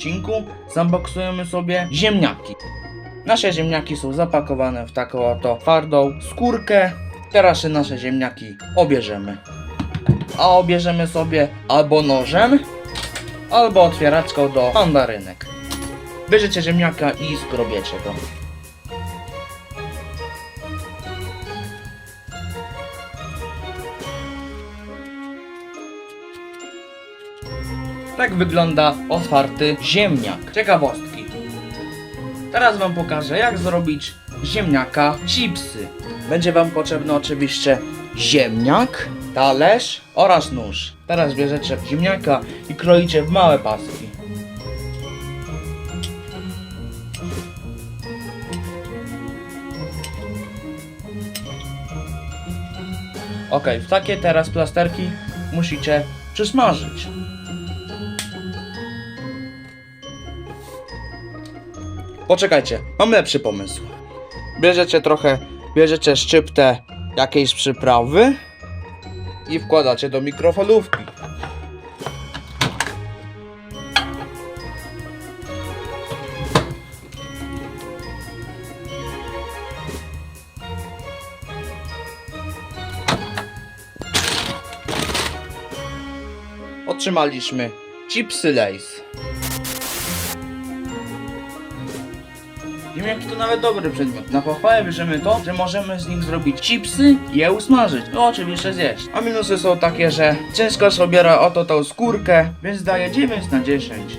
odcinku zunboxujemy sobie ziemniaki. Nasze ziemniaki są zapakowane w taką oto twardą skórkę. Teraz nasze ziemniaki obierzemy. A obierzemy sobie albo nożem, albo otwieraczką do mandarynek. Bierzecie ziemniaka i skrobiecie go. Tak wygląda otwarty ziemniak. Ciekawostki. Teraz wam pokażę jak zrobić ziemniaka chipsy. Będzie wam potrzebny oczywiście ziemniak, talerz oraz nóż. Teraz bierzecie ziemniaka i kroicie w małe paski. Ok, w takie teraz plasterki musicie przysmażyć. Poczekajcie, mam lepszy pomysł. Bierzecie trochę, bierzecie szczyptę jakiejś przyprawy i wkładacie do mikrofalówki. Otrzymaliśmy chipsy Lays. Ziemniaki to nawet dobry przedmiot. Na pochwałę bierzemy to, że możemy z nich zrobić chipsy i je usmażyć. No oczywiście zjeść. A minusy są takie, że ciężko sobie oto tą skórkę, więc daję 9 na 10.